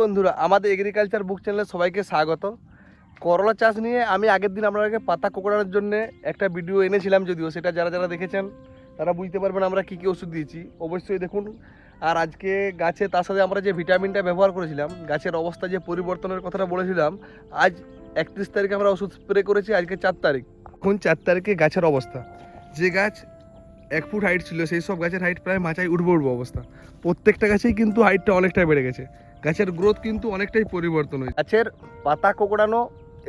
বন্ধুরা, আমাদের এগ্রিকালচার বুক চ্যানেলে সবাইকে স্বাগত। করলা চাষ নিয়ে আমি আগের দিন আপনাদেরকে পাতা কোকড়ানোর জন্য একটা ভিডিও এনেছিলাম যদিও, সেটা যারা যারা দেখেছেন, তারা বুঝতে পারবেন আমরা কী কী ওষুধ দিয়েছি। অবশ্যই দেখুন, আর আজকে গাছে তার সাথে আমরা যে ভিটামিনটা ব্যবহার করেছিলাম, গাছের অবস্থা যে পরিবর্তনের কথাটা বলেছিলাম, আজ একত্রিশ তারিখে আমরা ওষুধ স্প্রে করেছি, আজকে চার তারিখ। এখন চার তারিখে গাছের অবস্থা। যে গাছ এক ফুট হাইট ছিল, সেই সব গাছের হাইট প্রায় মাচায় উঠবো উঠবো অবস্থা। প্রত্যেকটা গাছেই কিন্তু হাইটটা অনেকটাই বেড়ে গেছে। গাছের গ্রোথ কিন্তু অনেকটাই পরিবর্তন হয়েছে। গাছের পাতা কোকড়ানো,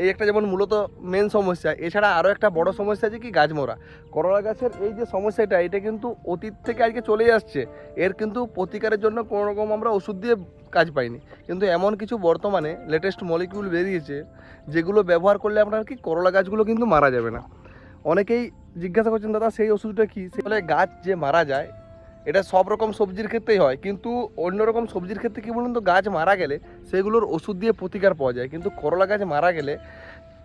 এই একটা যেমন মূলত মেন সমস্যা। এছাড়া আরও একটা বড় সমস্যা আছে কি, গাছ মরা। করলা গাছের এই যে সমস্যাটা, এটা কিন্তু অতীত থেকে আজকে চলেই আসছে। এর কিন্তু প্রতিকারের জন্য কোনো রকম আমরা ওষুধ দিয়ে কাজ পাইনি। কিন্তু এমন কিছু বর্তমানে লেটেস্ট মলিকিউল বেরিয়েছে, যেগুলো ব্যবহার করলে আপনার কি, করলা গাছগুলো কিন্তু মারা যাবে না। অনেকেই জিজ্ঞাসা করছেন, দাদা, সেই ওষুধটা কী? সে গাছ যে মারা যায় এটা সব রকম সবজির ক্ষেত্রেই হয়। কিন্তু অন্য রকম সবজির ক্ষেত্রে কি বলুন তো, গাছ মারা গেলে সেগুলোর ওষুধ দিয়ে প্রতিকার পাওয়া যায়। কিন্তু করলা গাছ মারা গেলে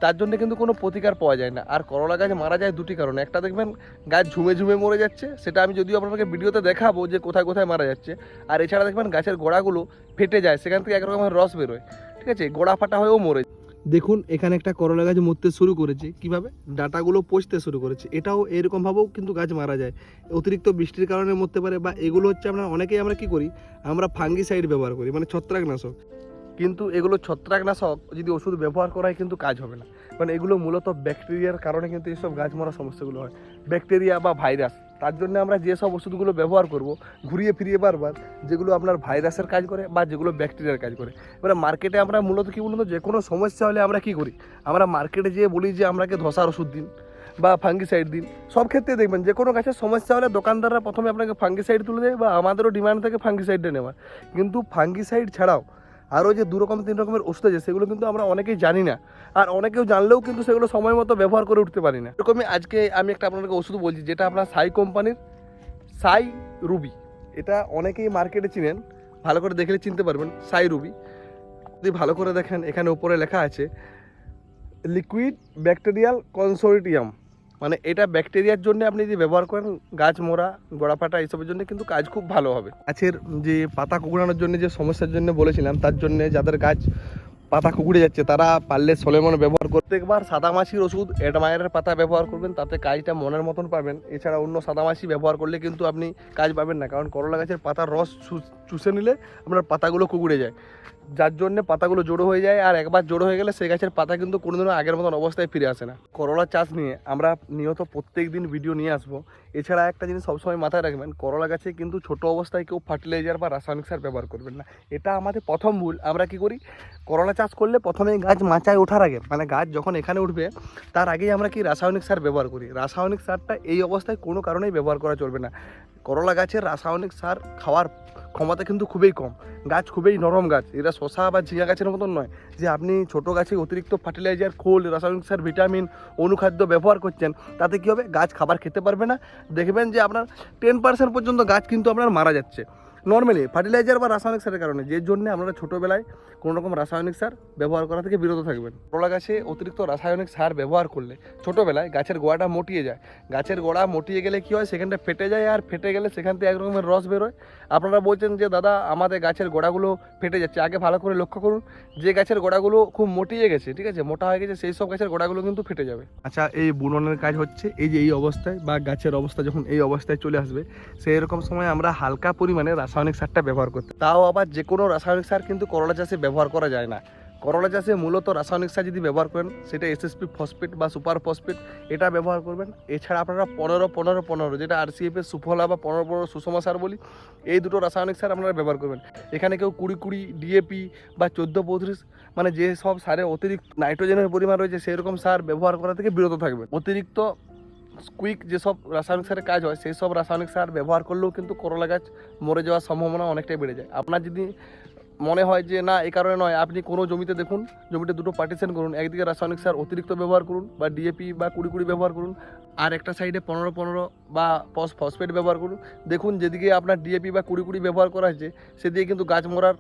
তার জন্য কিন্তু কোনো প্রতিকার পাওয়া যায় না। আর করলা গাছ মারা যায় দুটি কারণে। একটা দেখবেন, গাছ ঝুমে ঝুমে মরে যাচ্ছে, সেটা আমি যদিও আপনাকে ভিডিওতে দেখাবো যে কোথায় কোথায় মারা যাচ্ছে। আর এছাড়া দেখবেন, গাছের গোড়াগুলো ফেটে যায়, সেখান থেকে এক রকমের রস বেরোয়। ঠিক আছে? গোড়া ফাটা হয়েও মরে দেখুন, এখানে একটা করলা গাছ মরতে শুরু করেছে। কীভাবে? ডাটাগুলো পচতে শুরু করেছে। এটাও এরকমভাবেও কিন্তু গাছ মারা যায়। অতিরিক্ত বৃষ্টির কারণে মরতে পারে বা এগুলো হচ্ছে আমরা, অনেকেই আমরা কি করি? আমরা ফাঙ্গিসাইড ব্যবহার করি মানে ছত্রাকনাশক। কিন্তু এগুলো ছত্রাকনাশক যদি ওষুধ ব্যবহার করা হয় কিন্তু কাজ হবে না। মানে এগুলো মূলত ব্যাকটেরিয়ার কারণে কিন্তু এইসব গাছ মরা সমস্যাগুলো হয়। ব্যাকটেরিয়া বা ভাইরাস, তার জন্য আমরা যেসব ওষুধগুলো ব্যবহার করব, ঘুরিয়ে ফিরিয়ে বারবার, যেগুলো আপনার ভাইরাসের কাজ করে বা যেগুলো ব্যাকটেরিয়ার কাজ করে। এবারে মার্কেটে আমরা মূলত কী বলুন যে কোনো সমস্যা হলে আমরা কি করি? আমরা মার্কেটে যেয়ে বলি যে আমাকে ধসার ওষুধ দিন বা ফাঙ্গিসাইড দিন। সব ক্ষেত্রে দেখবেন যে কোনো গাছের সমস্যা হলে দোকানদাররা প্রথমে আপনাকে ফাঙ্গিসাইড তুলে দেয় বা আমাদেরও ডিমান্ড থাকে ফাঙ্গিসাইডটা নেওয়ার। কিন্তু ফাঙ্গিসাইড ছাড়াও আরও যে দু রকম, তিন রকমের ওষুধ আছে, সেগুলো কিন্তু আমরা অনেকেই জানি না। আর অনেকেও জানলেও কিন্তু সেগুলো সময় মতো ব্যবহার করে উঠতে পারি না। এরকমই আজকে আমি একটা আপনাকে ওষুধ বলছি, যেটা আপনার সাই কোম্পানির সাই রুবি। এটা অনেকেই মার্কেটে চিনেন, ভালো করে দেখলে চিনতে পারবেন, সাই রুবি। যদি ভালো করে দেখেন, এখানে উপরে লেখা আছে, লিকুইড ব্যাকটেরিয়াল কনসোরিটিয়াম। মানে এটা ব্যাকটেরিয়ার জন্য আপনি যদি ব্যবহার করেন, গাছ মোরা গোড়া ফাটা এইসবের জন্য কিন্তু কাজ খুব ভালো হবে। গাছের যে পাতা কুকুরানোর জন্য যে সমস্যার জন্য বলেছিলাম, তার জন্য যাদের গাছ পাতা কুকুড়ে যাচ্ছে, তারা পারলে সলেমন ব্যবহার করতে একবার সাদামাছির ওষুধ এডমায়ারের পাতা ব্যবহার করবেন, তাতে কাজটা মনের মতন পাবেন। এছাড়া অন্য সাদামাছি ব্যবহার করলে কিন্তু আপনি কাজ পাবেন না, কারণ করলা গাছের পাতার রস চুষে নিলে আপনার পাতাগুলো কুকুড়ে যায়। যার জন্য পাতাগুলো জড়ো হয়ে যায় আর একবার জড়ো হয়ে গেলে সেই গাছের পাতা কিন্তু কোনোদিনও আগের মতন অবস্থায় ফিরে আসে না। করলা চাষ নিয়ে আমরা নিয়ত প্রত্যেক দিন ভিডিও নিয়ে আসব। এছাড়া একটা জিনিস সবসময় মাথায় রাখবেন, করলা গাছে কিন্তু ছোট অবস্থায় কেউ ফার্টিলাইজার বা রাসায়নিক সার ব্যবহার করবেন না। এটা আমাদের প্রথম ভুল। আমরা কি করি? করলা চাষ করলে প্রথমে গাছ মাচায় ওঠার আগে মানে গাছ যখন এখানে উঠবে, তার আগেই আমরা কি রাসায়নিক সার ব্যবহার করি। রাসায়নিক সারটা এই অবস্থায় কোনো কারণেই ব্যবহার করা চলবে না। করলা গাছের রাসায়নিক সার খাওয়ার ক্ষমতা কিন্তু খুবই কম। গাছ খুবই নরম গাছ। এরা শশা বা ঝিঙা গাছের মতন নয়। যে আপনি ছোট গাছে অতিরিক্ত ফার্টিলাইজার খোল, রাসায়নিক সার ভিটামিন অনুখাদ্য ব্যবহার করছেন, তাতে কী হবে? গাছ খাবার খেতে পারবে না। দেখবেন যে আপনার টেন পার্সেন্ট পর্যন্ত গাছ কিন্তু আপনার মারা যাচ্ছে। নর্মালি ফার্টিলাইজার বা রাসায়নিক সারের কারণে যে জন্য আপনারা ছোটোবেলায় কোনো রকম রাসায়নিক সার ব্যবহার করা থেকে বিরত থাকবেন। করলা গাছে অতিরিক্ত রাসায়নিক সার ব্যবহার করলে ছোটোবেলায় গাছের গোড়াটা মোটিয়ে যায়। গাছের গোড়া মোটিয়ে গেলে কী হয়? সেখানটা ফেটে যায় আর ফেটে গেলে সেখান থেকে এক রকমের রস বেরোয় আপনারা বলছেন যে, দাদা, আমাদের গাছের গোড়াগুলো ফেটে যাচ্ছে। আগে ভালো করে লক্ষ্য করুন, যে গাছের গোড়াগুলো খুব মটিয়ে গেছে, ঠিক আছে? মোটা হয়ে গেছে, সেই সব গাছের গোড়াগুলো কিন্তু ফেটে যাবে। আচ্ছা এই বুননের কাজ হচ্ছে এই যে, এই অবস্থায় বা গাছের অবস্থা যখন এই অবস্থায় চলে আসবে সেই রকম সময় আমরা হালকা পরিমাণে রাসায়নিক সারটা ব্যবহার করতে। তাও আবার যে কোনো রাসায়নিক সার কিন্তু করলা চাষে ব্যবহার করা যায় না। করলা চাষে মূলত রাসায়নিক সার যদি ব্যবহার করেন, সেটা এসএসপি ফসফেট বা সুপার ফসফেট এটা ব্যবহার করবেন। এছাড়া আপনারা পনেরো পনেরো পনেরো, যেটা আরসিএফের সুফলা বা পনেরো পনেরো সুষমা সার বলি, এই দুটো রাসায়নিক সার আপনারা ব্যবহার করবেন। এখানে কেউ কুড়ি কুড়ি ডিএপি বা চোদ্দ, পঁয়ত্রিশ মানে যে সব সারে অতিরিক্ত নাইট্রোজেনের পরিমাণ রয়েছে, সেরকম সার ব্যবহার করা থেকে বিরত থাকবেন। অতিরিক্ত কুইক যেসব রাসায়নিক সারের কাজ হয় সেই সব রাসায়নিক সার ব্যবহার করলেও কিন্তু করলা গাছ মরে যাওয়ার সম্ভাবনা অনেকটাই বেড়ে যায়। আপনার যদি মনে হয় যে না, এই কারণে নয়, আপনি কোনো জমিতে দেখুন, জমিতে দুটো পার্টিশন করুন, একদিকে রাসায়নিক সার অতিরিক্ত ব্যবহার করুন বা ডিএপি বা কুড়ি কুড়ি ব্যবহার করুন, আর একটা সাইডে পনেরো পনেরো বা ফসফেট ব্যবহার করুন। দেখুন যেদিকে আপনার ডিএপি বা কুড়ি কুড়ি ব্যবহার করা হয়েছে, সেদিকে কিন্তু গাছ মরার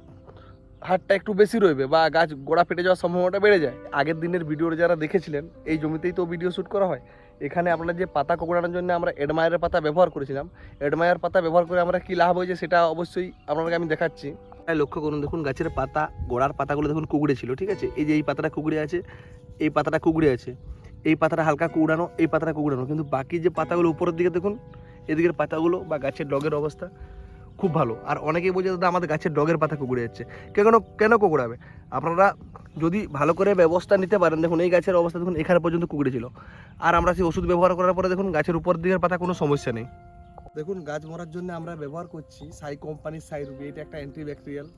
হারটা একটু বেশি রইবে বা গাছ গোড়া ফেটে যাওয়ার সম্ভাবনাটা বেড়ে যায়। আগের দিনের ভিডিও যারা দেখেছিলেন, এই জমিতেই তো ভিডিও শ্যুট করা হয়। এখানে আপনারা যে পাতা কোকড়ানোর জন্য আমরা এডমায়ারের পাতা ব্যবহার করেছিলাম। এডমায়ার পাতা ব্যবহার করে আমরা কী লাভ হয়েছে সেটা অবশ্যই আপনাকে আমি দেখাচ্ছি। হ্যাঁ, লক্ষ্য করুন দেখুন গাছের পাতা গোড়ার পাতাগুলো দেখুন কুকড়ে ছিল ঠিক আছে? এই যে এই পাতাটা কুকড়ে আছে এই পাতাটা কুকড়ে আছে এই পাতাটা হালকা কুকড়ানো এই পাতাটা কুকড়ানো কিন্তু বাকি যে পাতাগুলো উপরের দিকে দেখুন এদিকের পাতাগুলো বা গাছের ডগের অবস্থা খুব ভালো। আর অনেকেই বলছে, দাদা, আমাদের গাছের ডগের পাতা কুকুরে যাচ্ছে। কেন কেন কুকুরাবে? আপনারা যদি ভালো করে ব্যবস্থা নিতে পারেন, দেখুন, এই গাছের অবস্থা দেখুন, এখানে পর্যন্ত কুকুরে ছিল। আর আমরা সেই ওষুধ ব্যবহার করার পরে দেখুন, গাছের উপর দিকের পাতা কোনো সমস্যা নেই। দেখুন, গাছ মরার জন্য আমরা ব্যবহার করছি, সাই কোম্পানির সাই রুবি এটা একটা অ্যান্টিব্যাকটেরিয়াল।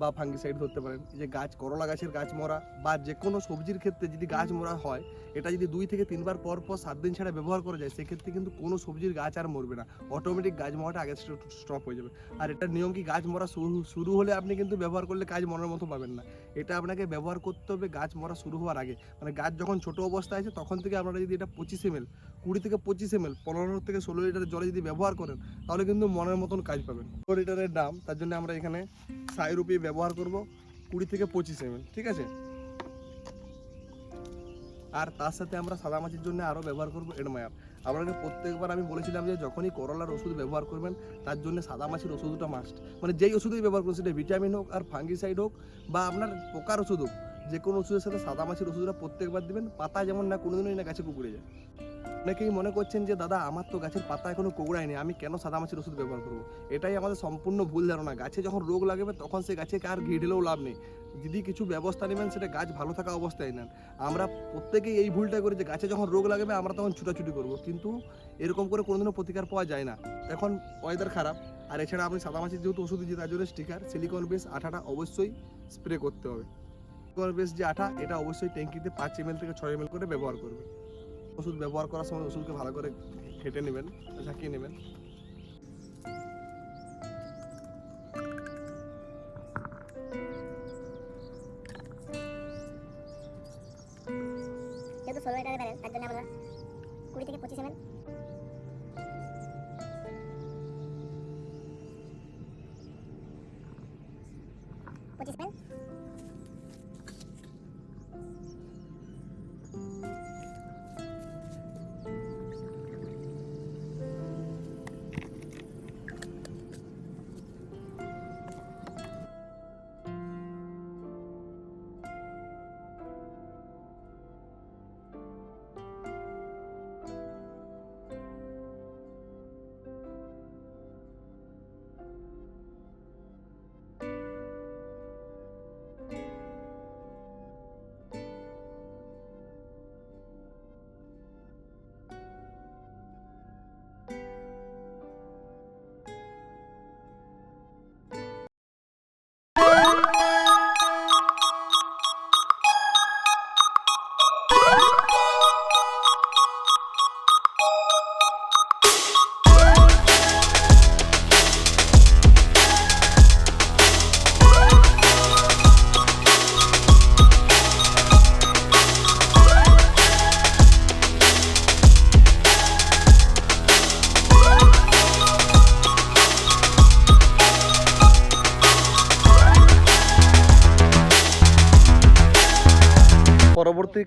বা ফাঙ্গিসাইড ধরতে পারেন। যে গাছ করলা গাছের গাছ মরা বা যে কোনো সবজির ক্ষেত্রে যদি গাছ মরা হয় এটা যদি দুই থেকে তিনবার পর পর সাত দিন ছাড়া ব্যবহার করা যায় সেক্ষেত্রে কিন্তু কোনো সবজির গাছ আর মরবে না। অটোমেটিক গাছ মরাটা আগে স্টপ হয়ে যাবে। আর এটার নিয়ম কি গাছ মরা শুরু শুরু হলে আপনি কিন্তু ব্যবহার করলে গাছ মরার মতো পাবেন না। এটা আপনাকে ব্যবহার করতে হবে গাছ মরা শুরু হওয়ার আগে। মানে গাছ যখন ছোট অবস্থায় আছে তখন থেকে আপনারা যদি এটা পঁচিশ এম এল কুড়ি থেকে পঁচিশ এম এল পনেরো থেকে ষোলো লিটার জলে যদি ব্যবহার করেন তাহলে কিন্তু মনের মতন কাজ পাবেন। ষোলো লিটারের দাম তার জন্য আমরা এখানে সাই রুপি ব্যবহার করব কুড়ি থেকে পঁচিশ এম ঠিক আছে? আর তার সাথে আমরা সাদা মাছির জন্য আরও ব্যবহার করব এডমায়ার। আপনাকে প্রত্যেকবার আমি বলেছিলাম যে যখনই করলার ওষুধ ব্যবহার করবেন, তার জন্য সাদা মাছের ওষুধটা মাস্ট মানে যেই ওষুধই ব্যবহার করুন, সেটা ভিটামিন হোক আর ফাঙ্গিসাইড হোক বা আপনার পোকার ওষুধ হোক যে কোনো ওষুধের সাথে সাদা মাছের ওষুধটা প্রত্যেকবার দিবেন, পাতা যেমন না, কোনোদিনই না গাছে কুকুরে যায়। অনেকেই মনে করছেন যে, দাদা, আমার তো গাছের পাতা এখনও কোকড়ায়নি আমি কেন সাদা মাছের ওষুধ ব্যবহার করব? এটাই আমাদের সম্পূর্ণ ভুল ধারণা। গাছে যখন রোগ লাগবে, তখন সে গাছে আর ঘি ঢেলেও লাভ নেই। যদি কিছু ব্যবস্থা নেবেন, সেটা গাছ ভালো থাকা অবস্থায় নেন। আমরা প্রত্যেকেই এই ভুলটা করি যে, গাছে যখন রোগ লাগবে, আমরা তখন ছুটাছুটি করব। কিন্তু এরকম করে কোনোদিনও প্রতিকার পাওয়া যায় না। এখন ওয়েদার খারাপ, আর এছাড়া আপনি সাদা মাছের যেহেতু ওষুধ দিচ্ছি তার জন্য স্টিকার সিলিকন বেস আঠাটা অবশ্যই স্প্রে করতে হবে। সিলিকন বেস যে আঠা, এটা অবশ্যই ট্যাঙ্কিতে পাঁচ এম থেকে ছয় এম করে ব্যবহার করবে। ওষুধ ব্যবহার করার সময় ওষুধকে ভালো করে খেটে নেবেন, ঝাঁকিয়ে নেবেন। কুড়ি থেকে পঁচিশ এমএল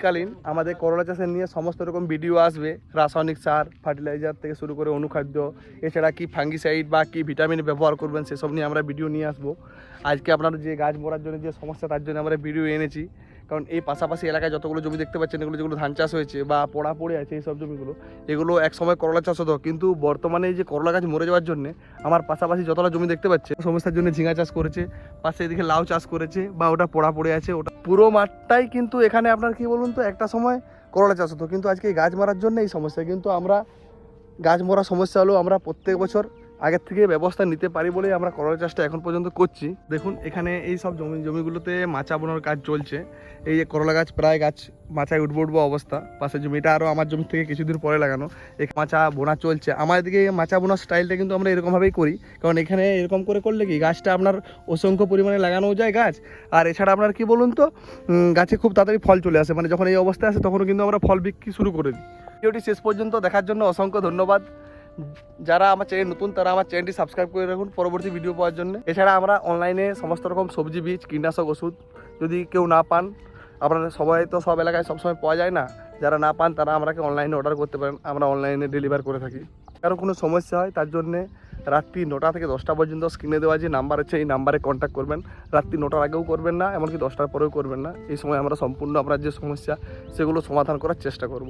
পরবর্তীকালীন আমাদের করলা চাষের নিয়ে সমস্ত রকম ভিডিও আসবে। রাসায়নিক সার ফার্টিলাইজার থেকে শুরু করে অনুখাদ্য, এছাড়া কি ফাঙ্গিসাইড বা কি ভিটামিন ব্যবহার করবেন সেসব নিয়ে আমরা ভিডিও নিয়ে আসব। আজকে আপনার যে গাছ মরার জন্য যে সমস্যা, তার জন্য আমরা ভিডিও এনেছি। কারণ এই পাশাপাশি এলাকায় যতগুলো জমি দেখতে পাচ্ছেন, এগুলো যেগুলো ধান চাষ হয়েছে বা পোড়া পড়ে আছে এই সব জমিগুলো, এগুলো এক সময় করলা চাষ হতো। কিন্তু বর্তমানে এই যে করলা গাছ মরে যাওয়ার জন্য আমার পাশাপাশি যতটা জমি দেখতে পাচ্ছে সমস্যার জন্য ঝিঙা চাষ করেছে, পাশে এদিকে লাউ চাষ করেছে বা ওটা পোড়া পড়ে আছে, ওটা পুরো মাঠটাই কিন্তু এখানে আপনার কি বলুন তো, একটা সময় করলা চাষ হতো। কিন্তু আজকে গাছ মারার জন্য এই সমস্যা কিন্তু আমরা, গাছ মরা সমস্যা হলেও আমরা প্রত্যেক বছর আগের থেকে ব্যবস্থা নিতে পারি বলেই আমরা করলা চাষটা এখন পর্যন্ত করছি। দেখুন, এখানে এই সব জমি, জমিগুলোতে মাচা বোনার কাজ চলছে। এই যে করলা গাছ, প্রায় গাছ মাচায় উঠবো উঠবো অবস্থা। পাশের জমিটা আরও আমার জমি থেকে কিছুদিন পরে লাগানো। এই মাচা বোনা চলছে। আমার এদিকে মাচা বোনার স্টাইলটা কিন্তু আমরা এরকমভাবেই করি। কারণ এখানে এরকম করে করলে কি, গাছটা আপনার অসংখ্য পরিমাণে লাগানো যায় গাছ। আর এছাড়া আপনার কি বলুন তো গাছে খুব তাড়াতাড়ি ফল চলে আসে। মানে যখন এই অবস্থায় আসে, তখনও কিন্তু আমরা ফল বিক্রি শুরু করে দিই। ভিডিওটি শেষ পর্যন্ত দেখার জন্য অসংখ্য ধন্যবাদ। যারা আমার চ্যানেল নতুন, তারা আমার চ্যানেলটি সাবস্ক্রাইব করে রাখুন পরবর্তী ভিডিও পাওয়ার জন্য। এছাড়া আমরা অনলাইনে সমস্ত রকম সবজি, বীজ, কীটনাশক, ওষুধ যদি কেউ না পান আপনারা সবাই তো সব এলাকায় সবসময় পাওয়া যায় না। যারা না পান, তারা আমাকে অনলাইনে অর্ডার করতে পারেন। আমরা অনলাইনে ডেলিভার করে থাকি। কারও কোনো সমস্যা হয়, তার জন্যে রাত্রি নটা থেকে দশটা পর্যন্ত স্ক্রিনে দেওয়া যে নাম্বার আছে এই নাম্বারে কন্ট্যাক্ট করবেন। রাত্রি নটার আগেও করবেন না, এমনকি দশটার পরেও করবেন না। এই সময় আমরা সম্পূর্ণ আপনার যে সমস্যা, সেগুলো সমাধান করার চেষ্টা করব।